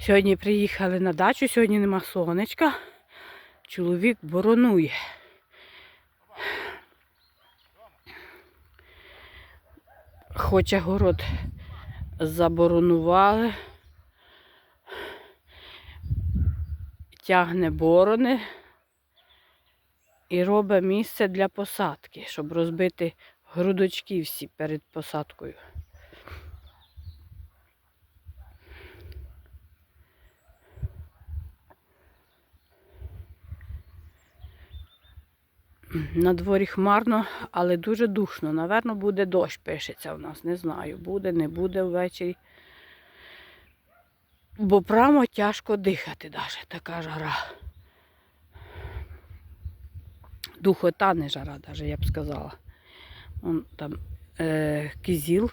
Сьогодні приїхали на дачу, сьогодні нема сонечка. Чоловік боронує. Хоча город заборонували. Тягне борони і робить місце для посадки, щоб розбити грудочки всі перед посадкою. На дворі хмарно, але дуже душно. Наверно, буде дощ, пишеться в нас. Не знаю, буде, не буде ввечері. Бо прямо тяжко дихати навіть така жара. Духота, не жара, навіть, я б сказала. Вон там е, кизіл,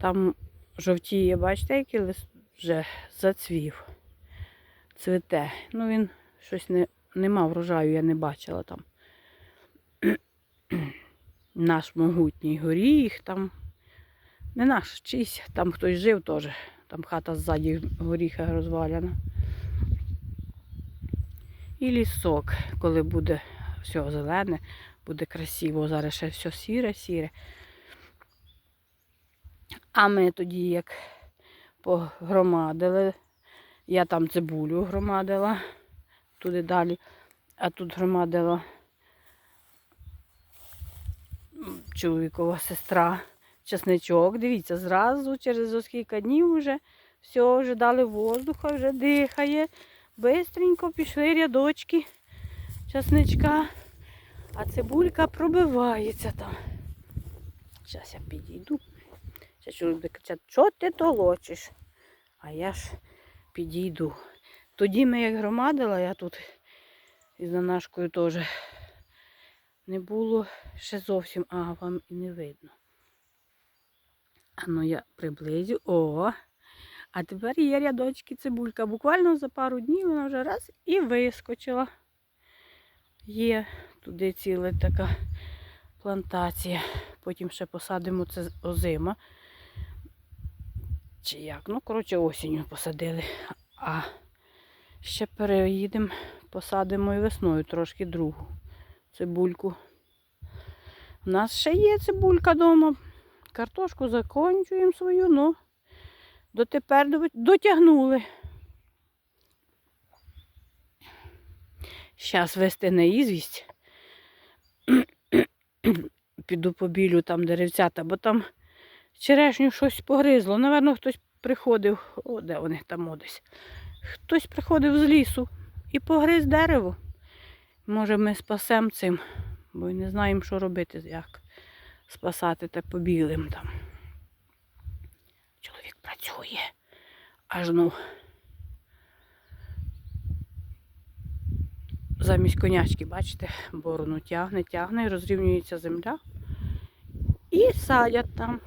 там жовтіє, бачите, який лист вже зацвів. Цвіте. Ну він щось не, нема врожаю, я не бачила там. Наш могутній горіх там. Не наш чийсь, там хтось жив теж. Там хата ззаді горіха розваляна. І лісок, коли буде все зелене, буде красиво. Зараз ще все сіре-сіре. А ми тоді як погромадили, я там цибулю громадила, туди далі, а тут громадила чоловікова сестра, чесничок. Дивіться, зразу через кілька днів вже все, вже дали воздуха, вже дихає. Бистренько пішли рядочки чесничка, а цибулька пробивається там. Зараз я підійду. Ще чоловік буде що ти толочиш? А я ж підійду. Тоді ми як громадила, я тут із Нанашкою теж не було ще зовсім, а вам і не видно. А ну я приблизю. О! А тепер є рядочки цибулька. Буквально за пару днів вона вже раз і вискочила. Є туди ціла така плантація. Потім ще посадимо це озима. Чи як? Ну, коротше, осінню посадили. А ще переїдемо, посадимо і весною трошки другу цибульку. У нас ще є цибулька вдома. Картошку закінчуємо свою, ну дотепер дотягнули. Зараз вести на ізвість. Піду побілю там деревцята, бо там черешню щось погризло. Наверно, хтось приходив, о, де вони там о, десь. Хтось приходив з лісу і погриз дерево. Може, ми спасемо цим, бо не знаємо, що робити, як спасати та побілим там. Чоловік працює. Аж ну. Замість конячки, бачите, борону тягне, тягне розрівнюється земля. І садять там.